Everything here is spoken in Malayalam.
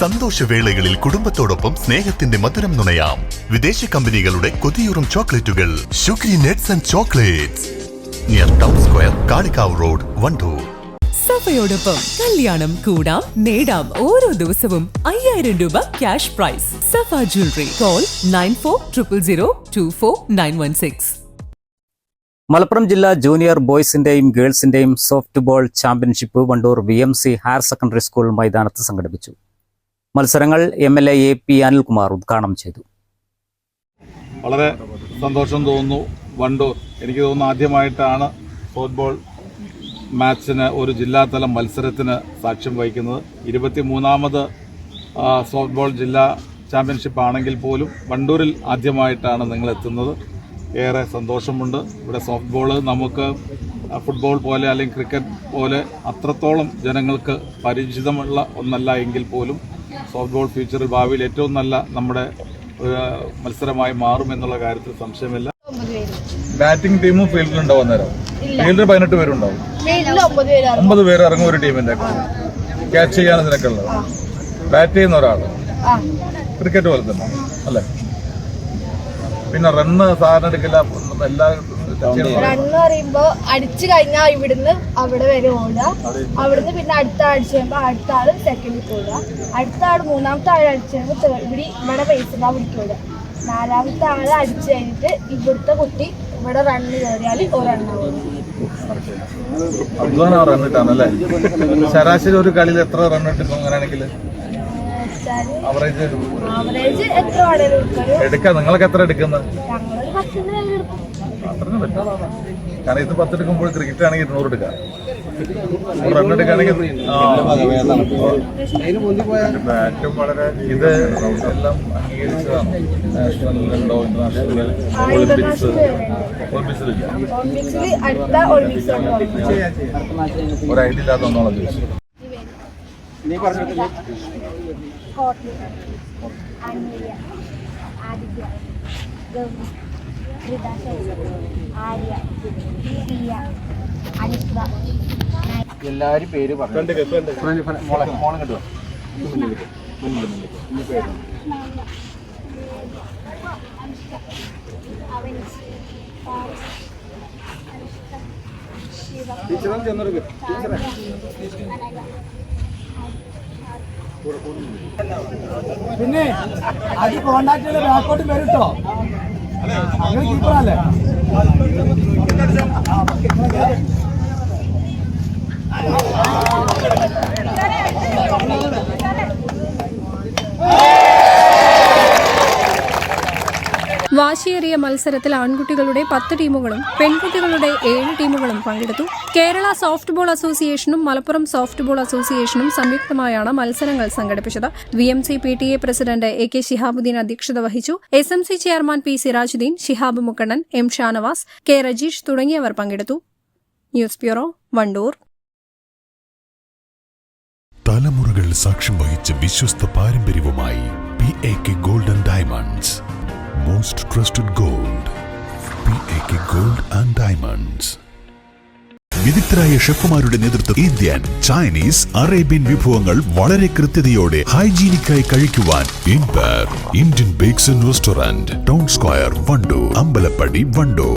സന്തോഷവേളകളിൽ കുടുംബത്തോടൊപ്പം സ്നേഹത്തിന്റെ മധുരം നുണയാം. വിദേശ കമ്പനികളുടെ കൊതിയൂറും ചോക്ലേറ്റുകൾ. ഷുഗ്രി nets and chocolates. Near town square Kalikavu road Wandoor. സഫയോടൊപ്പം കല്യാണം കൂടാം നേടാം ഓരോ ദിവസവും അയ്യായിരം രൂപ cash prize. Safa jewellery call nine four triple zero two four nine one six Malappuram ജില്ലാ ജൂനിയർ ബോയ്സിന്റെയും ഗേൾസിന്റെയും soft ball championship Wandoor V M C higher secondary school മൈതാനത്ത് സംഘടിപ്പിച്ചു. മത്സരങ്ങൾ M L A A P Anilkumar ഉദ്ഘാടനം ചെയ്തു. വളരെ സന്തോഷം തോന്നുന്നു. വണ്ടൂർ. എനിക്ക് തോന്നുന്നു ആദ്യമായിട്ടാണ് ഫുട്ബോൾ മാച്ചിന് ഒരു ജില്ലാതല മത്സരത്തിന് സാക്ഷ്യം വഹിക്കുന്നത്. ഇരുപത്തി മൂന്നാമത് സോഫ്റ്റ്ബോൾ ജില്ലാ ചാമ്പ്യൻഷിപ്പ് ആണെങ്കിൽ പോലും വണ്ടൂരിൽ ആദ്യമായിട്ടാണ് നിങ്ങൾ എത്തുന്നത് ഏറെ സന്തോഷമുണ്ട്. ഇവിടെ സോഫ്റ്റ്ബോൾ നമുക്ക് ഫുട്ബോൾ പോലെ അല്ലെങ്കിൽ ക്രിക്കറ്റ് പോലെ അത്രത്തോളം ജനങ്ങൾക്ക് പരിചിതമുള്ള ഒന്നല്ല എങ്കിൽ പോലും സോഫ്റ്റ് ബോൾ ഫ്യൂച്ചറിൽ ഭാവിയിൽ ഏറ്റവും നല്ല നമ്മുടെ മത്സരമായി മാറും എന്നുള്ള കാര്യത്തിൽ സംശയമില്ല. ബാറ്റിംഗ് ടീമും ഫീൽഡിലുണ്ടാവും അന്നേരം? ഫീൽഡിൽ പതിനെട്ട് പേരുണ്ടാവും ഒമ്പത് പേര് ഇറങ്ങും ഒരു ടീമിന്റെ ക്യാച്ച് ചെയ്യാൻ ഇതിനൊക്കെ ഉള്ളത്. ബാറ്റ് ചെയ്യുന്ന ഒരാൾ ക്രിക്കറ്റ് പോലെ തന്നെ അല്ലേ? പിന്നെ റണ്ണ് സാധനം എടുക്കില്ല എല്ലാ റണ്ണ് പറയുമ്പോ അടിച്ചു കഴിഞ്ഞാൽ ഇവിടുന്ന് അവിടെ വരെ ഓടുക. അവിടുന്ന് പിന്നെ അടുത്ത അടിച്ചു കഴിയുമ്പോ അടുത്ത ആൾ സെക്കൻഡിൽ ഓടുക അടുത്ത ആൾ മൂന്നാമത്തെ ആൾ അടിച്ചു കഴിയുമ്പോ ഇവിടെ ഇവിടെ പൈസ പിടിക്കുക നാലാമത്തെ ആൾ അടിച്ചു കഴിഞ്ഞിട്ട് ഇവിടുത്തെ കുട്ടി ഇവിടെ റണ്ണ് കയറിയാൽ ഒരു റണ്ണാവും അധ്വാനം റൺ ഇട്ടാണ് അല്ലേ ശരാശരി ഒരു കളിയിൽ എത്ര റൺ അങ്ങനെയാണെങ്കിൽ? അവറേജ് വേണേലും എടുക്കും. എടുക്കാം. നിങ്ങൾക്ക് എത്ര എടുക്കുന്നത്? അത്രയും പറ്റും. കാരണം ഇത് പത്തെടുക്കുമ്പോൾ ക്രിക്കറ്റ് ആണെങ്കിൽ ഇരുന്നൂറ് എടുക്കാം. ബാറ്റും വളരെ ഇത് എല്ലാം അംഗീകരിച്ചതാണ്. നാഷണലിലുണ്ടോ ഇന്റർനാഷണൽ ഒളിമ്പിക്സ് ഒളിമ്പിക്സിലില്ല ഒരു ഐഡിയ ഇല്ലാത്ത ഒന്നാണ് ചോദിച്ചു നീ പറഞ്ഞു ആദിത്യ ഗൗരി. ഋതാശേഖർ ആര്യ പേര് പറഞ്ഞു. ടീച്ചറെ ചെന്നെടുക്ക് ടീച്ചറെ. പിന്നെ അത് കോണ്ടാക്ട് ചെയ്ത് ബാക്കോട്ട് വരും കേട്ടോ അങ്ങനെ കീപ്പറല്ലേ വാശിയേറിയ മത്സരത്തിൽ ആൺകുട്ടികളുടെ പത്ത് ടീമുകളും പെൺകുട്ടികളുടെ ഏഴ് ടീമുകളും പങ്കെടുത്തു. കേരള സോഫ്റ്റ് ബോൾ അസോസിയേഷനും മലപ്പുറം സോഫ്റ്റ് ബോൾ അസോസിയേഷനും സംയുക്തമായാണ് മത്സരങ്ങൾ സംഘടിപ്പിച്ചത്. V M C P T A president A K Shihabuddin അധ്യക്ഷത വഹിച്ചു. S M C chairman P Sirajuddin Shihab Mukkannan M Shanavas K Rajeesh തുടങ്ങിയവർ പങ്കെടുത്തു. News bureau Wandoor. തലമുറകൾ സാക്ഷ്യം വഹിച്ച വിശ്വസ്ത പാരമ്പര്യവുമായി P A K golden diamonds. Most trusted gold P A K gold and diamonds വിദഗ്ധരായ ഷെഫുമാരുടെ നേതൃത്വം ഇന്ത്യൻ ചൈനീസ് അറേബ്യൻ വിഭവങ്ങൾ വളരെ കൃത്യതയോടെ ഹൈജീനിക്കായി കഴിക്കുവാൻ ഇൻപർ Indian bakes and restaurant town square Wandoor Ambalappadi Wandoor